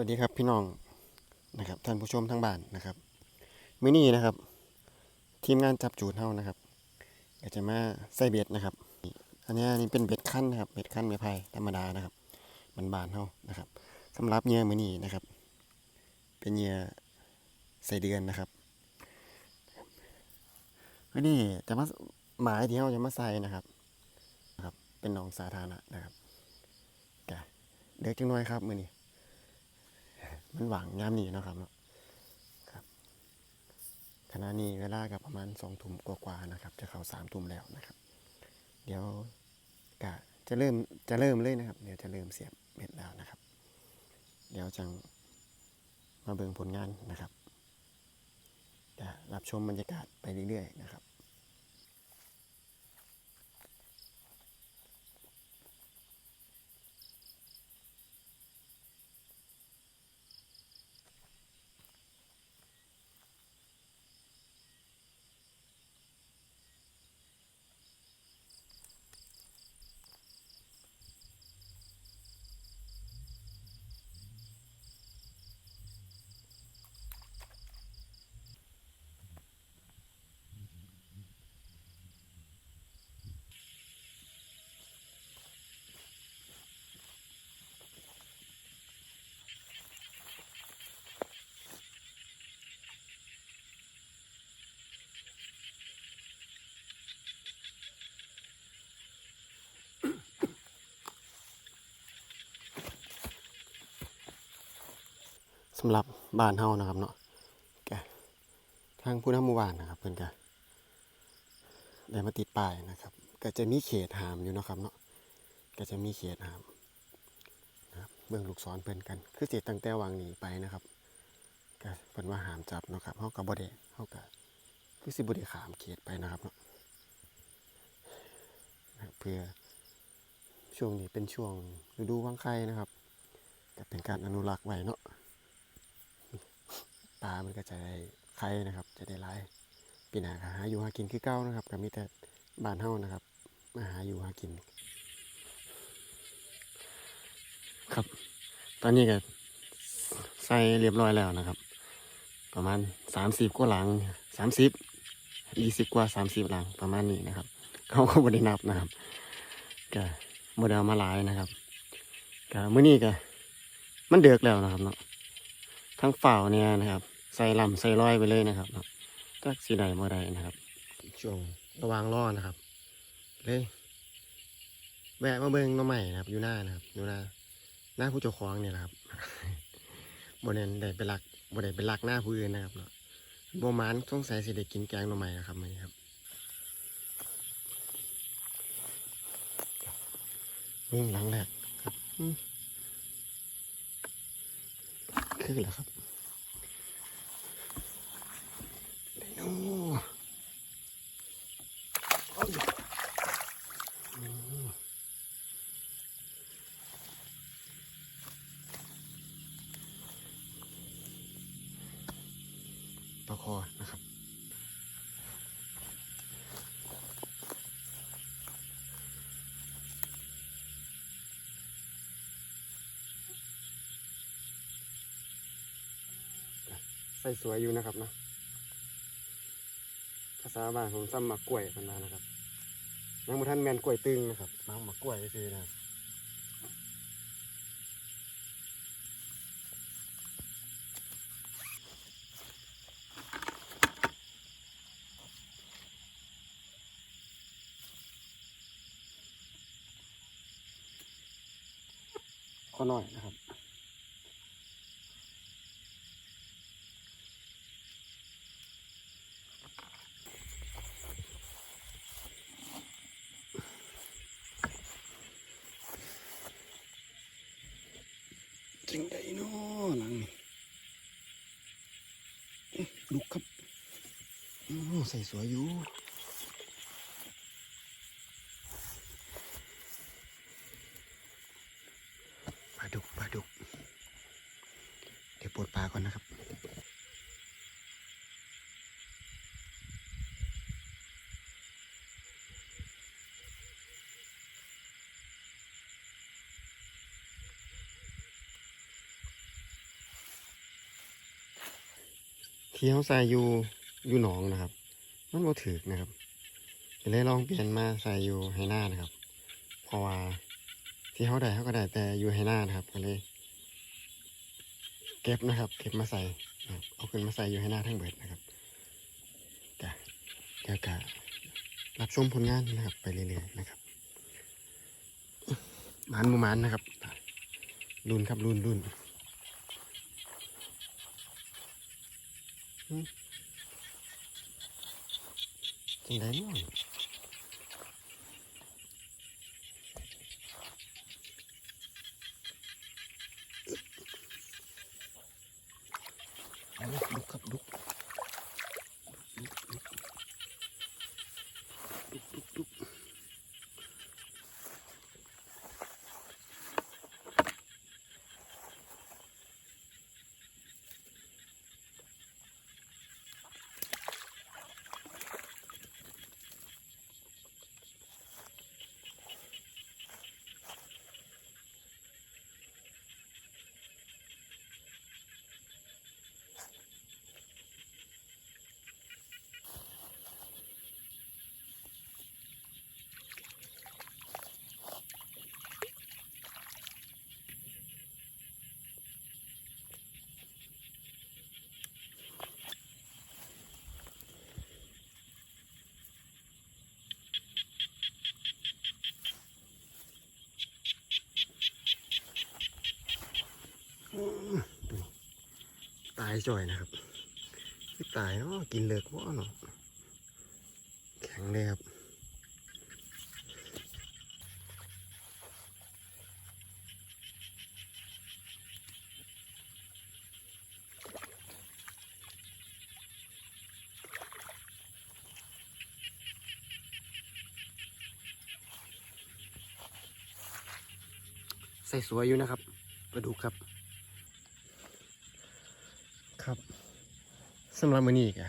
วัสดีครับพี่น้องนะครับท่านผู้ชมทั้งบ้านนะครับมือนี้นะครับ ทีมงานจับจูดเฮานะครับก็จะมาใส่เบ็ดนะครับ อันนี้นี่เป็นเบ็ดขั้นนะครับเบ็ดขั้นไม้ไผ่ธรรมดานะครับมันบานๆเฮานะครับสำหรับเหยื่อมือนี้นะครับ เป็นเหยื่อใส่เดือนนะครับมือนี้จะมาหมายที่เฮาจะมาใส่นะครับนะครับ เป็นหนองสาธารณะนะครับกเด็กจังน้อยครับมือนี้ มันหวังยามนี้นะครับเนาะครับขณะนี้เวลากับประมาณสองทุ่มกว่าๆนะครับ จะเข้าสามทุ่มแล้วนะครับ เดี๋ยวกะจะเริ่มจะเริ่มเลยนะครับ เดี๋ยวจะเริ่มเสียบเบ็ดแล้วนะครับ เดี๋ยวจังมาเบิ่งผลงานนะครับจะรับชมบรรยากาศไปเรื่อยๆนะครับ สำหรับบ้านเฮานะครับเนาะแกทางผู้นำหมู่บ้านนะครับเพิ่อนก็ได้มาติดป้ายนะครับ ก็จะมีเขตหามอยู่นะครับเนาะก็จะมีเขตหามนะครับเบื้องลูกศรเพิ่อนกัน คือเจ็ดตั้งแต่วางหนีไปนะครับก็เพิ่นว่าหามจับนะครับเฮาก็บ่ได้เฮาก็คือสิบ่ได้ขามเขตไปนะครับเนาะนะเพื่อช่วงนี้เป็นช่วงฤดูวางไข่นะครับก็เป็นการอนุรักษ์ไว้เนาะ ปลามันก็จะได้ไข่นะครับ จะได้หลายปีหน้าหาอยู่หากินคือเก้านะครับก็มีแต่บ้านเฮานะครับ มาหาอยู่หากิน ครับ ตอนนี้ก็ใส่เรียบร้อยแล้วนะครับ ประมาณสามสิบกว่าหลังสามสิบยี่สิบกว่าสามสิบหลังประมาณนี้นะครับเขาก็ไม่ได้นับนะครับก็โมเดลมาหลายนะครับก็มื้อนี้ก็มันเดือกแล้วนะครับเนาะทั้งฝ่าวเนี่ยนะครับ ใส่ลำใส่ร้อยไปเลยนะครับจักสีใดเมื่อใดนะครับช่วงระวางล่อนะครับ เลยแวะมาเบิ่งหน้องใหม่นะครับอยู่หน้านะครับอยู่หน้าหน้าผู้เจ้าของเนี่ยนะครับบนนั้นได้ไปลักบนได้ไปลักหน้าผู้อื่นนะครับเนาะโบมานสงสัยสิได้กินแกงหน้องใหม่นะครับมื้อนี้ครับเรื่องหลังแรกครับอืมคือแล้วครับ โอ้ ปลาคอนะครับใส่สวยอยู่นะครับนะาษาบ้านผมซ้ำหมักกล้วยกันมานะครับยังบ่ท่านแมนกล้วยตึงนะครับมาหมักกล้วยซื่อนะครับขอน่อยนะครับ จังไดเนาะหลังนี่ลุกครับใส่สวยอยู่ปลาดุกปลาดุก เดี๋ยวปลดปลาก่อนนะครับ ที่เขาใส่อยู่อยู่หนองนะครับ มันบ่ถึกนะครับก็เลยลองเปลี่ยนมาใส่อยู่ไหหน้านะครับ เพราะว่าที่เขาได้เขาก็ได้แต่อยู่ไหหน้านะครับก็เลยเก็บนะครับ เก็บมาใส่เอาขึ้นมาใส่อยู่ให้หน้าทั้งเบิดนะครับจ้ะเดี๋ยวกะรับชมผลงานนะครับ ไปเรื่อยๆนะครับมันหมูมันนะครับรุ่นครับรุ่นรุ่น จังไดเนาะเอาลุกครับลุกลุกลุกลุกลุกลุกตาย จ่อยนะครับคือตายเนาะกินเลิกว่าเนาะแข็งเลยครับใส่สวยอยู่นะครับปลาดุกครับ ครับสำหรับมื้อนี้ก็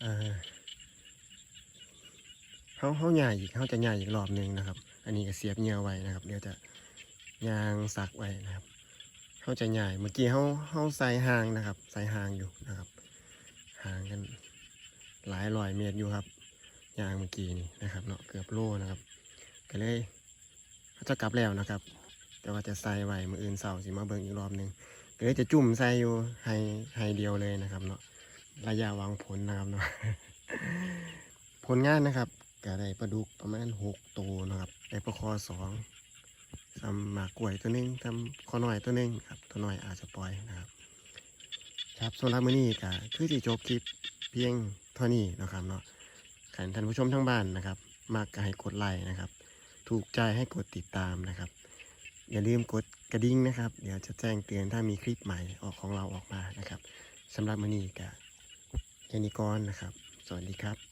เอ่อเฮาเฮาใหญ่อีกเฮาจะใหญ่อีกรอบหนึ่งนะครับ อันนี้ก็เสียบเหงื่อไว้นะครับ เดี๋ยวจะยางสักไว้นะครับเฮาจะใหญ่เมื่อกี้เฮาเฮาใส่หางนะครับ ใส่หางอยู่นะครับห่างกันหลายร้อยเมตรอยู่ครับยางเมื่อกี้นี่นะครับเนาะเกือบโลนะครับก็เลยเขาจะกลับแล้วนะครับ แต่ว่าจะใส่ไว้มืออื่นเสาร์สิมาเบิ่งอีกรอบหนึ่ง ก็จะจุ่มใส่อยู่ให้ให้เดียวเลยนะครับเนาะระยะวางผลนะครับเนาะผลงานนะครับก็ได้ปลาดุกประมาณหกตัวนะครับได้ปลาคอสองทำหมากกล้วยตัวหนึงทำคอหน่อยตัวหนึงครับตัวหน่อยอาจจะปล่อยนะครับครับสำหรับมื้อนี้ก็คือที่จบคลิปเพียงเท่านี้นะครับเนาะขันท่านผู้ชมทั้งบ้านนะครับ มากก็ให้กดไลค์นะครับ ถูกใจให้กดติดตามนะครับ อย่าลืมกด กระดิ่งนะครับ เดี๋ยวจะแจ้งเตือนถ้ามีคลิปใหม่ออกของเราออกมานะครับสำหรับมันนี้ก็แค่นี้ก่อนนะครับ สวัสดีครับ